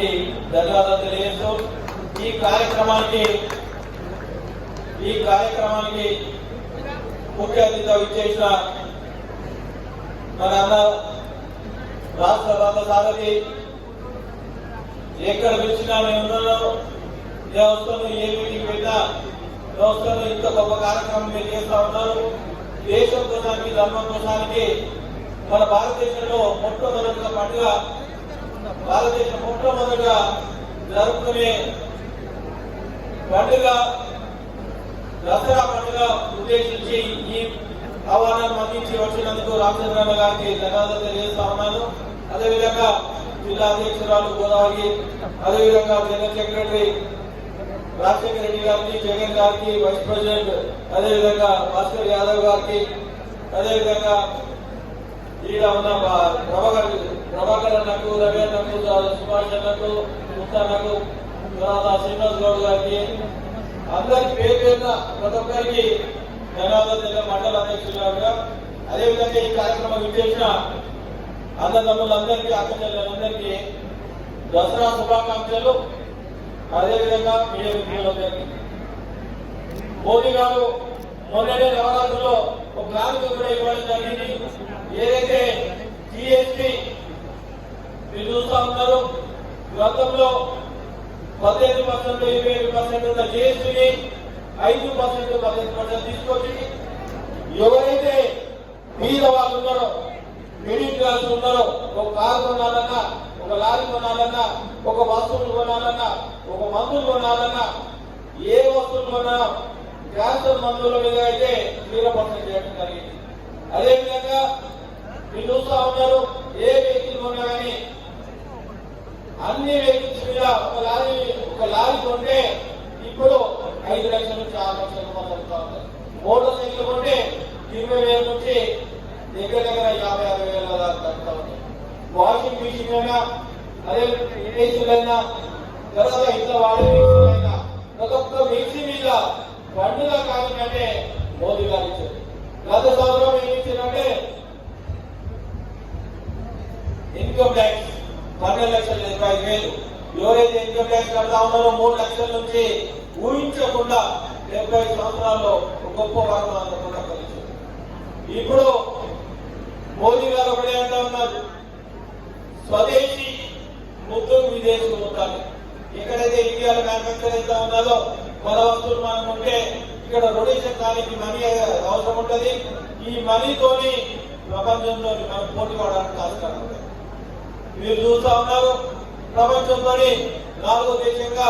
గారికి ధన్యవాదాలు తెలియజేస్తూ ఈ కార్యక్రమానికి ఈ కార్యక్రమానికి ముఖ్య అతిథిగా విచ్చేసిన మన అన్న రాష్ట్ర రథ సారథి ఎక్కడ పిలిచినా నేను ఉన్నాను. వ్యవస్థను ఏ మీటింగ్ పెట్టినా వ్యవస్థను ఇంత గొప్ప కార్యక్రమం మీరు చేస్తా ఉన్నారు. దేశం కోసానికి ధర్మం కోసానికి మన భారతదేశంలో మొట్టమొదటిగా పండుగ భారతదేశం మొట్టమొదటిగా జరుపుకునే పండుగ దసరా పండుగ ఉద్దేశించి ఈ ఆహ్వానాన్ని అందించి వచ్చినందుకు రామచంద్రన్న గారికి ధన్యవాదాలు తెలియజేస్తా ఉన్నాను. అదేవిధంగా జిల్లా అధ్యక్షురాలు గోదావరి అదేవిధంగా జనరల్ సెక్రటరీ రాజశేఖర రెడ్డి గారికి జగన్ గారికి వైస్ ప్రెసిడెంట్ అదేవిధంగా భాస్కర్ యాదవ్ గారికి అదేవిధంగా ఈడ ఉన్న బా- ప్రభాకర్ ప్రభాకర్ అన్నకు రవి అన్నకు సుభాష్ అన్నకు ముత్తన్నకు శ్రీనివాస్ గౌడ్ గారికి అందరికి పేరు పేరున ప్రతి ఒక్కరికి ధన్యవాదాలు తెలియ మండల అధ్యక్షులుగా అదేవిధంగా ఈ కార్యక్రమం విచ్చేసిన అన్నదమ్ములందరికీ అక్క చెల్లెలందరికీ దసరా శుభాకాంక్షలు. అదేవిధంగా మీడియా మోదీ గారు మొన్ననే నవరాత్రిలో ఒక ప్లాన్ కూడా ఇవ్వడం జరిగింది. ఏదైతే జిఎస్టి మీరు చూస్తా ఉన్నారు గతంలో పదిహేను పర్సెంట్ ఇరవై ఏడు పర్సెంట్ ఉన్న జిఎస్టిని ఐదు పర్సెంట్ పదిహేను పర్సెంట్ తీసుకొచ్చి ఎవరైతే మీద వాళ్ళు ఉన్నారో మిడిల్ క్లాస్ ఉన్నారో ఒక కారు కొనాలన్నా ఒక లారీ కొనాలన్నా ఒక వస్తువులు కొనాలన్నా ఒక మందులు కొనాలన్నా ఏ వస్తువులు కొన్నా క్యాన్సర్ మందుల మీద అయితే జీరో పర్సెంట్ చేయడం జరిగింది. అదేవిధంగా మీరు చూస్తా ఉన్నారు ఏ వ్యక్తి కొన్నా కానీ అన్ని వెహికల్స్ మీద ఒక లారీ ఒక లారీ కొంటే ఇప్పుడు ఐదు లక్షల నుంచి ఆరు లక్షల రూపాయలు మోటార్ సైకిల్ కొంటే ఇరవై వేల నుంచి దగ్గర దగ్గర యాభై అరవై వేల దాకా తగ్గుతా వాషింగ్ మిషన్ అయినా అదే ఏసీలైనా తర్వాత ఇంట్లో వాడే మిక్సీలైనా ప్రతి ఒక్క మిక్సీ మీద పండుగ కావాలంటే మోదీ గారు ఇచ్చారు గత సంవత్సరం ఏం ఇచ్చారంటే ఇన్కమ్ ట్యాక్స్ పన్నెండు లక్షల ఇరవై ఐదు వేలు ఎవరైతే ఇన్కమ్ కడతా ఉన్నారో మూడు లక్షల నుంచి ఊహించకుండా డెబ్బై సంవత్సరాల్లో గొప్ప వరం అందకుండా కలిగింది ఇప్పుడు మోదీ గారు ఒకటే అంటా ఉన్నారు. స్వదేశీ ముద్దు విదేశీ ముద్దాలి. ఎక్కడైతే ఇండియాలో మ్యానుఫ్యాక్చర్ అయితే ఉన్నదో మన వస్తువులు మనం ఉంటే ఇక్కడ రొటేషన్ కానికి మనీ అవసరం ఉంటుంది. ఈ మనీతోని ప్రపంచంలో మనం పోటీ పడడానికి ఆస్కారం ఉంటుంది. మీరు చూస్తా ఉన్నారు ప్రపంచంలోని నాలుగో దేశంగా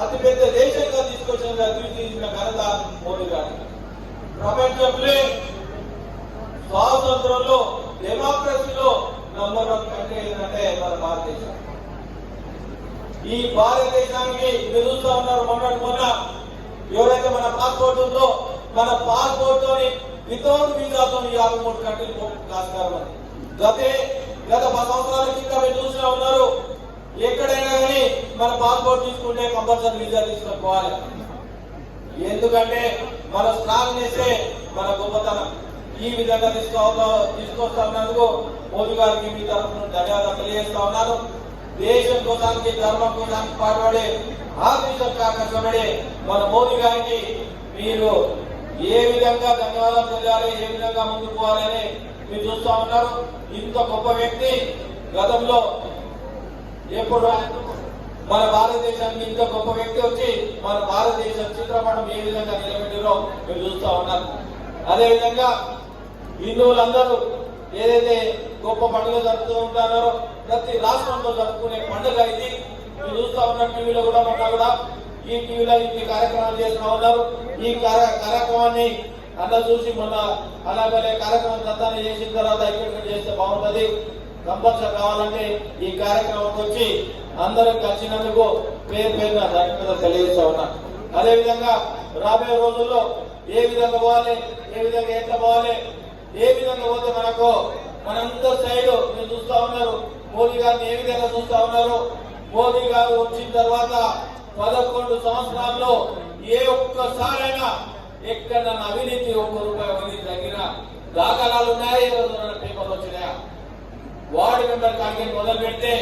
అతిపెద్ద దేశంగా తీసుకొచ్చిన అభివృద్ధి చేసిన ఘనత మోడీ గారు. ప్రపంచంలో స్వాతంత్రంలో డెమోక్రసీలో నంబర్ వన్ కంట్రీ ఏంటంటే మన భారతదేశం. ఈ భారతదేశానికి ఎదుగుతా ఉన్నారు మొన్నటి మొన్న ఎవరైతే మన పాస్పోర్ట్ ఉందో మన పాస్పోర్ట్ తోని వితౌట్ వీసాతో యాభై మూడు కంట్రీలు కాస్తారు ఉంది గతే గత పది సంవత్సరాల కింద మీరు చూసినా ఉన్నారు ఎక్కడైనా కానీ మన పాస్పోర్ట్ తీసుకుంటే కంపల్సరీ వీసా తీసుకొని పోవాలి ఎందుకంటే మన స్ట్రాంగ్నెస్ మన గొప్పతనం. ఈ విధంగా తీసుకో తీసుకొస్తా ఉన్నందుకు మోదీ గారికి మీ తరఫున ధన్యవాదాలు తెలియజేస్తా ఉన్నారు దేశం కోసానికి ధర్మం కోసానికి పాటుపడే ఆర్థిక కష్టపడే మన మోదీ గారికి మీరు ఏ విధంగా ధన్యవాదాలు తెలియాలి ఏ విధంగా ముందుకు పోవాలని మీరు చూస్తా ఉన్నారు. ఇంత గొప్ప వ్యక్తి గతంలో ఎప్పుడు మన భారతదేశానికి ఇంత గొప్ప వ్యక్తి వచ్చి మన భారతదేశ చిత్రపటం ఏ విధంగా నిలబెట్టారో మీరు చూస్తూ ఉన్నారు. అదే విధంగా హిందువులందరూ ఏదైతే గొప్ప పండుగ జరుపుతూ ఉంటారో ప్రతి రాష్ట్రంలో జరుపుకునే పండుగ ఇది. మీరు చూస్తూ ఉన్న టీవీలో కూడా మొన్న కూడా ఈ టీవీలో ఈ కార్యక్రమాలు చేస్తూ ఉన్నారు. ఈ కార్యక్రమాన్ని అన్న చూసి మొన్న అలాగే కార్యక్రమం దత్తాన్ని చేసిన తర్వాత ఇక్కడ చేస్తే బాగుంటుంది. కంపల్సరీ కావాలంటే ఈ కార్యక్రమంకి వచ్చి అందరూ కలిసినందుకు పేరు పేరున ధన్యవాదాలు తెలియజేస్తా ఉన్నా. అదే విధంగా రాబోయే రోజుల్లో ఏ విధంగా పోవాలి ఏ విధంగా ఎట్లా పోవాలి ఏ విధంగా పోతే మనకు మనందరి సైడ్ మీరు చూస్తా ఉన్నారు. మోదీ గారిని ఏ విధంగా చూస్తా ఉన్నారు? మోదీ గారు వచ్చిన తర్వాత పదకొండు సంవత్సరాల్లో ఏ ఒక్కసారైనా ఎక్కడ అవినీతి ఒక్క రూపాయి అవినీతి తగ్గిన దాఖలాలు ఉన్నాయా? ఈ రోజు పేపర్లు వచ్చినాయా? వార్డు మెంబర్ కాడికి మొదలు పెడితే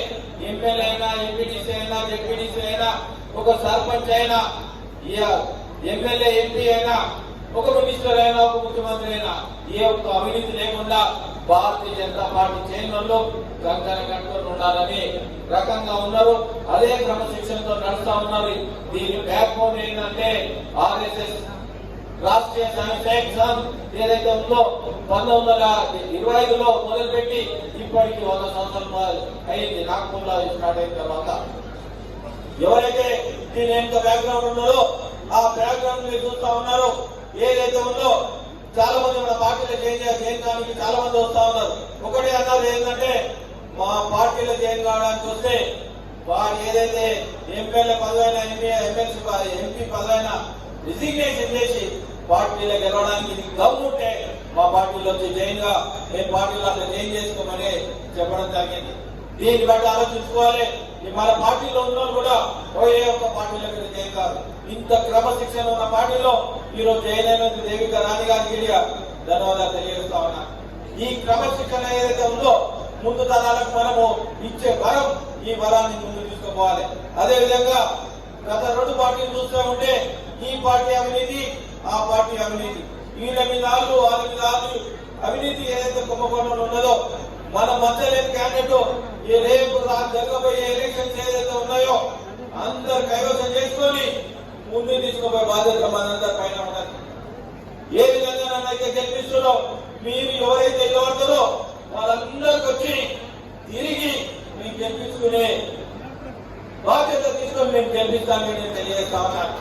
ఎమ్మెల్యే అయినా ఎంపీటీసీ జెడ్పీటీసీ అయినా ఒక సర్పంచ్ అయినా ఎమ్మెల్యే ఎంపీ అయినా ఒక మినిస్టర్ అయినా ఒక ముఖ్యమంత్రి అయినా ఏ ఒక్క అవినీతి లేకుండా భారతీయ జనతా పార్టీ చైర్మన్లు కంకణ కట్టుకొని ఉండాలని రకంగా ఉన్నారు. అదే క్రమశిక్షణతో నడుస్తా ఉన్నారు. దీని బ్యాక్ బోన్ ఏంటంటే ఆర్ఎస్ఎస్ రాష్ట్రీయ స్వయం సంఘ్ ఏదైతే ఉందో పంతొమ్మిది వందల ఇరవై ఐదులో మొదలుపెట్టి ఇప్పటికి వంద సంవత్సరాలు అయింది. నాగపూర్లో స్టార్ట్ అయిన తర్వాత. ఎవరైతే దీని ఎంత బ్యాక్గ్రౌండ్ ఉన్నారో ఆ బ్యాక్గ్రౌండ్ మీరు చూస్తా ఉన్నారో. ఏదైతే ఉందో చాలా మంది మన పార్టీలో చేంజ్ చేయడానికి చాలా మంది వస్తా ఉన్నారు. ఒకటే అన్నారు ఏంటంటే మా పార్టీలో చేంజ్ కావడానికి వస్తే వారు ఏదైతే ఎంపీల పదవైన ఎంపీ ఎమ్మెల్సీ ఎంపీ పదవైన రిజిగ్నేషన్ చేసి పార్టీలో గెలవడానికి ఇది దమ్ముంటే మా పార్టీలో వచ్చి జైన్గా మేము పార్టీలో అట్లా చేంజ్ చేసుకోమని చెప్పడం జరిగింది. దీన్ని బట్టి ఆలోచించుకోవాలి. ఈ మన పార్టీలో ఉన్న కూడా ఒకే ఒక్క పార్టీలో మీరు జైన్ కాదు ఇంత క్రమశిక్షణ ఉన్న పార్టీలో ఈ రోజు జైన్ అయినందుకు దేవిక రాణి గారికి ధన్యవాదాలు తెలియజేస్తా ఉన్నా. ఈ క్రమశిక్షణ ఏదైతే ఉందో ముందు తరాలకు మనము ఇచ్చే వరం ఈ వరాన్ని ముందు తీసుకుపోవాలి. అదే విధంగా గత రెండు పార్టీలు చూస్తూ ఉంటే ఈ పార్టీ అవినీతి ఆ పార్టీ అవినీతి. వీళ్ళ మీద ఆళ్ళు వాళ్ళ మీద ఆళ్ళు అవినీతి ఏదైతే కుంభకోణంలో ఉన్నదో మన మధ్యలేని క్యాండిడేట్ ఈ రేపు జరగబోయే ఎలక్షన్స్ ఏదైతే ఉన్నాయో అందరు కైవసం చేసుకొని ముందు తీసుకుపోయే బాధ్యత మనందరి పైన ఉన్నది. ఏ విధంగా నన్ను అయితే గెలిపిస్తున్నారో మీరు ఎవరైతే ఇవ్వబడతారో వాళ్ళందరికి వచ్చి తిరిగి మీకు గెలిపించుకునే బాధ్యత తీసుకొని మేము గెలిపిస్తామని నేను తెలియజేస్తా ఉన్నాను.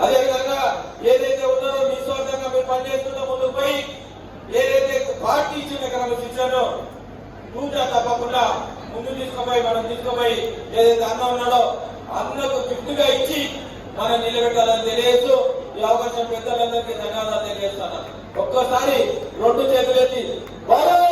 అదేవిధంగా ఏదైతే ఉన్నారో నిస్వార్థంగా మీరు పనిచేస్తున్న ముందుకు పోయి ఏదైతే పార్టీ ఇచ్చిన క్రమశిక్షణను తూచా తప్పకుండా ముందు తీసుకుపోయి మనం తీసుకుపోయి ఏదైతే అన్న ఉన్నాడో అన్నకు గిఫ్ట్గా ఇచ్చి మనం నిలబెట్టాలని తెలియజేస్తూ ఈ అవకాశం పెద్దలందరికీ ధన్యవాదాలు తెలియజేస్తాను ఒక్కసారి రెండు చేతులెత్తి భారత్